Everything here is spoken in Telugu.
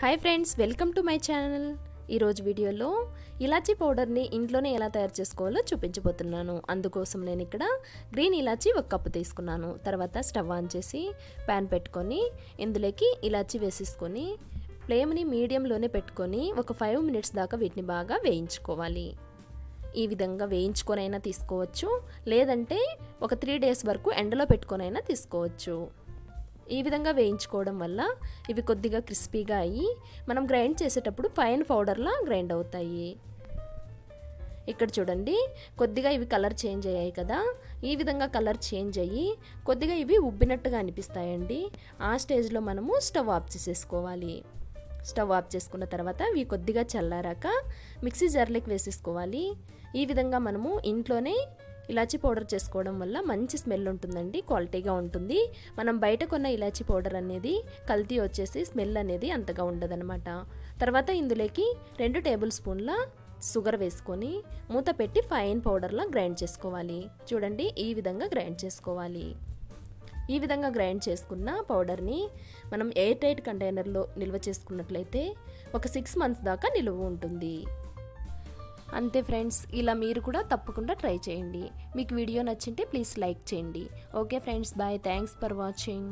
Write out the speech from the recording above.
Hi friends welcome to my channel ఈరోజు వీడియోలో ఇలాచీ పౌడర్ని ఇంట్లోనే ఎలా తయారు చేసుకోవాలో చూపించబోతున్నాను. అందుకోసం నేను ఇక్కడ గ్రీన్ ఇలాచీ ఒక కప్పు తీసుకున్నాను. తర్వాత స్టవ్ ఆన్ చేసి ప్యాన్ పెట్టుకొని ఇందులోకి ఇలాచీ వేసేసుకొని ఫ్లేమ్ని మీడియంలోనే పెట్టుకొని ఒక ఫైవ్ మినిట్స్ దాకా వీటిని బాగా వేయించుకోవాలి. ఈ విధంగా వేయించుకొనైనా తీసుకోవచ్చు. లేదంటే ఒక త్రీ డేస్ వరకు ఎండలో పెట్టుకొనైనా తీసుకోవచ్చు. ఈ విధంగా వేయించుకోవడం వల్ల ఇవి కొద్దిగా క్రిస్పీగా అయ్యి మనం గ్రైండ్ చేసేటప్పుడు ఫైన్ పౌడర్లా గ్రైండ్ అవుతాయి. ఇక్కడ చూడండి కొద్దిగా ఇవి కలర్ చేంజ్ అయ్యాయి కదా. ఈ విధంగా కలర్ చేంజ్ అయ్యి కొద్దిగా ఇవి ఉబ్బినట్టుగా అనిపిస్తాయండి. ఆ స్టేజ్లో మనము స్టవ్ ఆఫ్ చేసేసుకోవాలి. స్టవ్ ఆఫ్ చేసుకున్న తర్వాత ఇవి కొద్దిగా చల్లారాక మిక్సీ జార్లోకి వేసేసుకోవాలి. ఈ విధంగా మనము ఇంట్లోనే ఇలాచీ పౌడర్ చేసుకోవడం వల్ల మంచి స్మెల్ ఉంటుందండి క్వాలిటీగా ఉంటుంది. మనం బయట కొన్న ఇలాచీ పౌడర్ అనేది కల్తీ వచ్చేసి స్మెల్ అనేది అంతగా ఉండదనమాట తర్వాత ఇందులోకి రెండు టేబుల్ స్పూన్ల షుగర్ వేసుకొని మూత పెట్టి ఫైన్ పౌడర్లా గ్రైండ్ చేసుకోవాలి. చూడండి ఈ విధంగా గ్రైండ్ చేసుకోవాలి. ఈ విధంగా గ్రైండ్ చేసుకున్న పౌడర్ని మనం ఎయిర్ టైట్ కంటైనర్లో నిల్వ చేసుకున్నట్లయితే ఒక సిక్స్ మంత్స్ దాకా నిలువ ఉంటుంది. అంతే ఫ్రెండ్స్ ఇలా మీరు కూడా తప్పకుండా ట్రై చేయండి. మీకు వీడియో నచ్చింటే ప్లీజ్ లైక్ చేయండి. Okay friends bye. Thanks for watching.